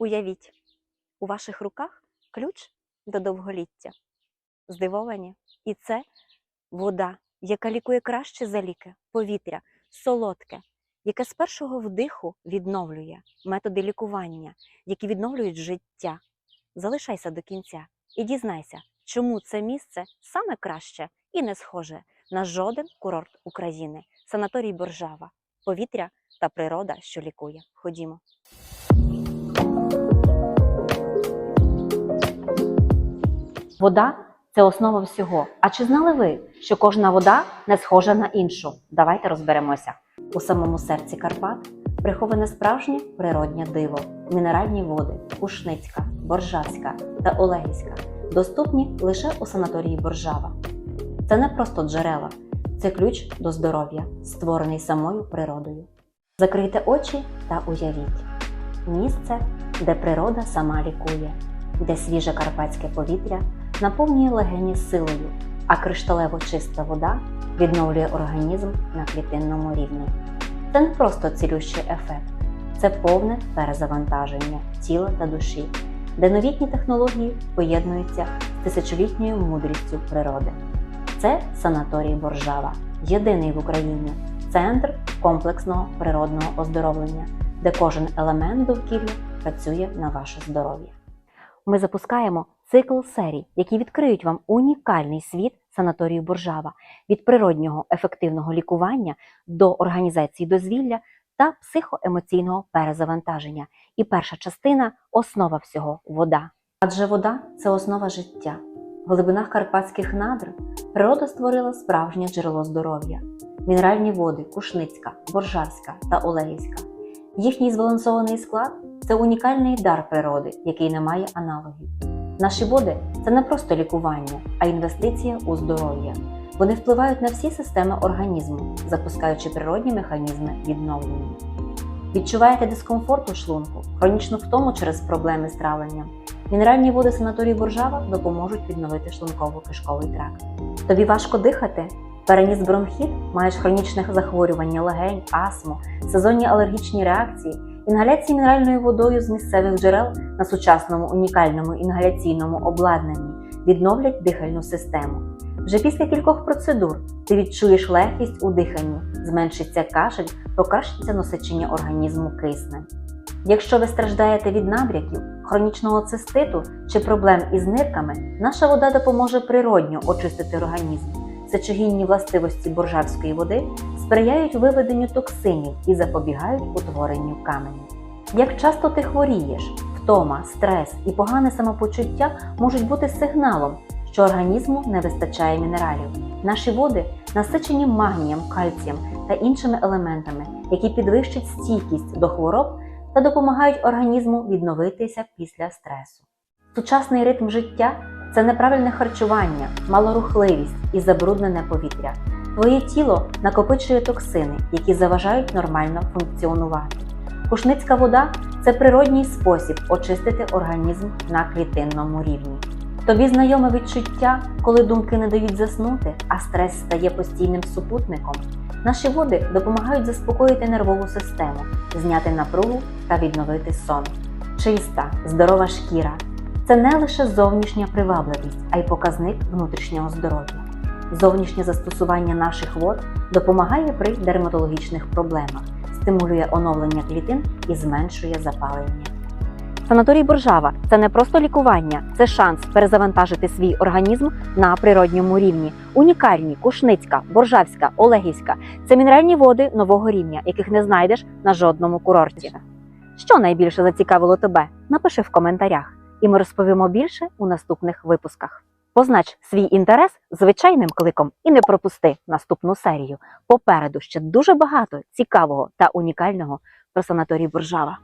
Уявіть, у ваших руках ключ до довголіття. Здивовані? І це вода, яка лікує краще за ліки, повітря, солодке, яке з першого вдиху відновлює методи лікування, які відновлюють життя. Залишайся до кінця і дізнайся, чому це місце саме краще і не схоже на жоден курорт України, санаторій Боржава, повітря та природа, що лікує. Ходімо. Вода це основа всього. А чи знали ви, що кожна вода не схожа на іншу? Давайте розберемося. У самому серці Карпат приховане справжнє природнє диво, мінеральні води Кушницька, Боржавська та Олегівська, доступні лише у санаторії Боржава. Це не просто джерела, це ключ до здоров'я, створений самою природою. Закрийте очі та уявіть місце, де природа сама лікує, де свіже карпатське повітря наповнює легені силою, а кришталево чиста вода відновлює організм на клітинному рівні. Це не просто цілющий ефект, це повне перезавантаження тіла та душі, де новітні технології поєднуються з тисячолітньою мудрістю природи. Це санаторій Боржава, єдиний в Україні центр комплексного природного оздоровлення, де кожен елемент довкілля працює на ваше здоров'я. Ми запускаємо цикл серій, які відкриють вам унікальний світ санаторію Боржава від природнього ефективного лікування до організації дозвілля та психоемоційного перезавантаження. І перша частина основа всього вода. Адже вода це основа життя. В глибинах карпатських надр природа створила справжнє джерело здоров'я, мінеральні води Кушницька, Боржавська та Олегівська. Їхній збалансований склад це унікальний дар природи, який не має аналогів. Наші води це не просто лікування, а інвестиція у здоров'я. Вони впливають на всі системи організму, запускаючи природні механізми відновлення. Відчуваєте дискомфорт у шлунку, хронічну втому через проблеми з травленням. Мінеральні води санаторію Боржава допоможуть відновити шлунково-кишковий тракт. Тобі важко дихати? Переніс бронхіт, маєш хронічне захворювання легень, астму, сезонні алергічні реакції, інгаляції мінеральною водою з місцевих джерел на сучасному унікальному інгаляційному обладнанні відновлять дихальну систему. Вже після кількох процедур ти відчуєш легкість у диханні, зменшиться кашель, покращиться насичення організму киснем. Якщо ви страждаєте від набряків, хронічного циститу чи проблем із нирками, наша вода допоможе природньо очистити організм. Сечогінні властивості боржавської води сприяють виведенню токсинів і запобігають утворенню каменю. Як часто ти хворієш, втома, стрес і погане самопочуття можуть бути сигналом, що організму не вистачає мінералів. Наші води насичені магнієм, кальцієм та іншими елементами, які підвищать стійкість до хвороб та допомагають організму відновитися після стресу. Сучасний ритм життя це неправильне харчування, малорухливість і забруднене повітря. Твоє тіло накопичує токсини, які заважають нормально функціонувати. Кушницька вода це природній спосіб очистити організм на клітинному рівні. Тобі знайоме відчуття, коли думки не дають заснути, а стрес стає постійним супутником. Наші води допомагають заспокоїти нервову систему, зняти напругу та відновити сон. Чиста, здорова шкіра це не лише зовнішня привабливість, а й показник внутрішнього здоров'я. Зовнішнє застосування наших вод допомагає при дерматологічних проблемах, стимулює оновлення клітин і зменшує запалення. Санаторій Боржава це не просто лікування, це шанс перезавантажити свій організм на природньому рівні. Унікальні Кушницька, Боржавська, Олегівська це мінеральні води нового рівня, яких не знайдеш на жодному курорті. Що найбільше зацікавило тебе? Напиши в коментарях, і ми розповімо більше у наступних випусках. Познач свій інтерес звичайним кликом і не пропусти наступну серію. Попереду ще дуже багато цікавого та унікального про санаторій Боржава.